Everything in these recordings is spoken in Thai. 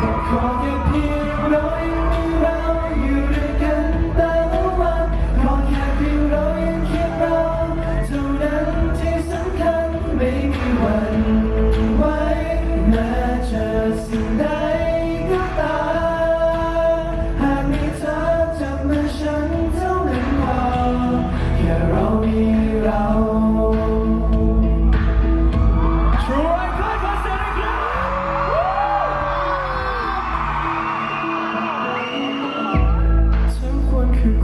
ขอแค่เพียงเราอยู่ด้วยกันต่ละวัขอแค่เพียงเรายัคิเราเท่านั้นที่สำคัญไม่มีวันไวแม้จะสิ่งใด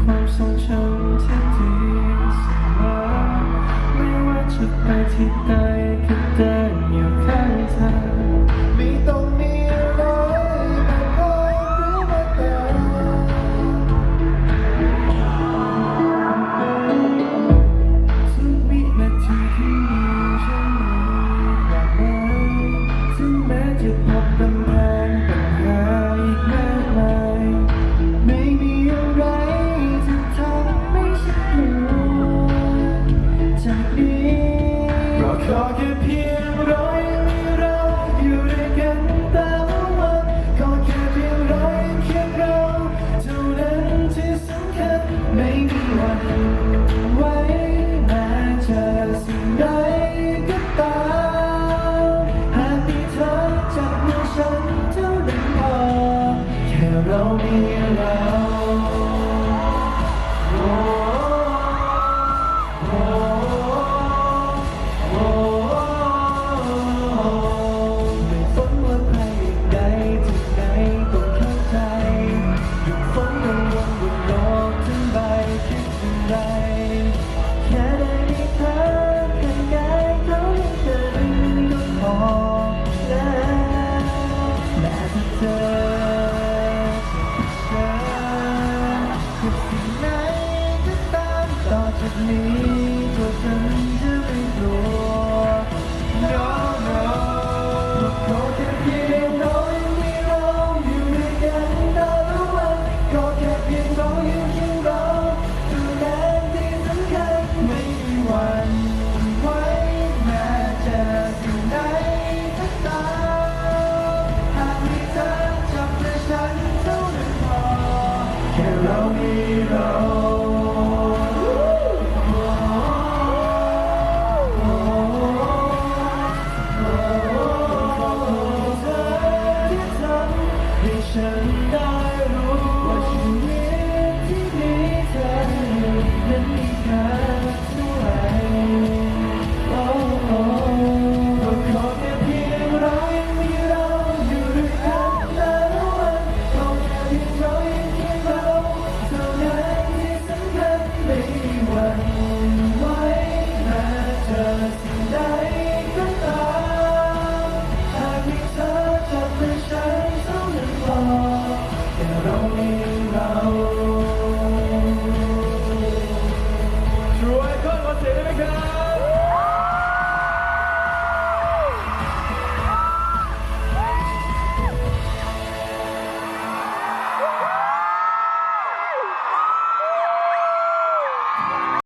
ความทรงจำที่ดีเสมอไม่ว่าจะไปที่ใดก็ได้